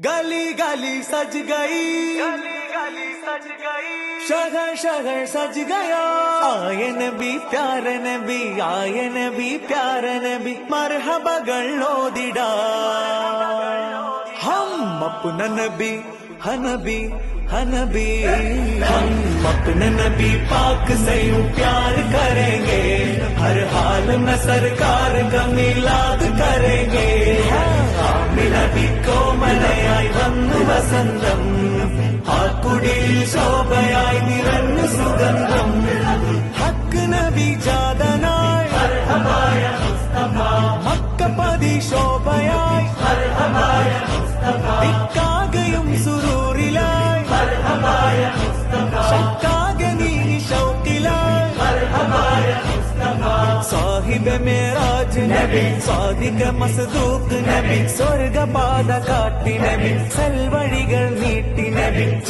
गली गली सज गई। गली गली सज गई। शहर शहर सज गया। आए ने भी प्यार ने भी आए ने भी प्यार ने भी मरहबा गलो दिडा हम अपना नबी हनबी हनबी। हम अपने नबी पाक से यूँ प्यार करेंगे। हर हाल में सरकार का मिलाद करें വസന്തം ആ കുടിൽ ശോഭയായി നിറഞ്ഞു സുഗന്ധം ഹക്ക് നബി ജാതനായി. മക്കപ്പതി ശോഭയായി. ദിക്കാകയും സുരൂറിലായി ശക്കാകെ നീ ഷൗക്കിലായി. സാഹിബ് മേരാജ് നബി സാദിക മസ്ദൂക്ക് നബി സ്വർഗപാത കാട്ടി നബി. സൽവഴികൾ in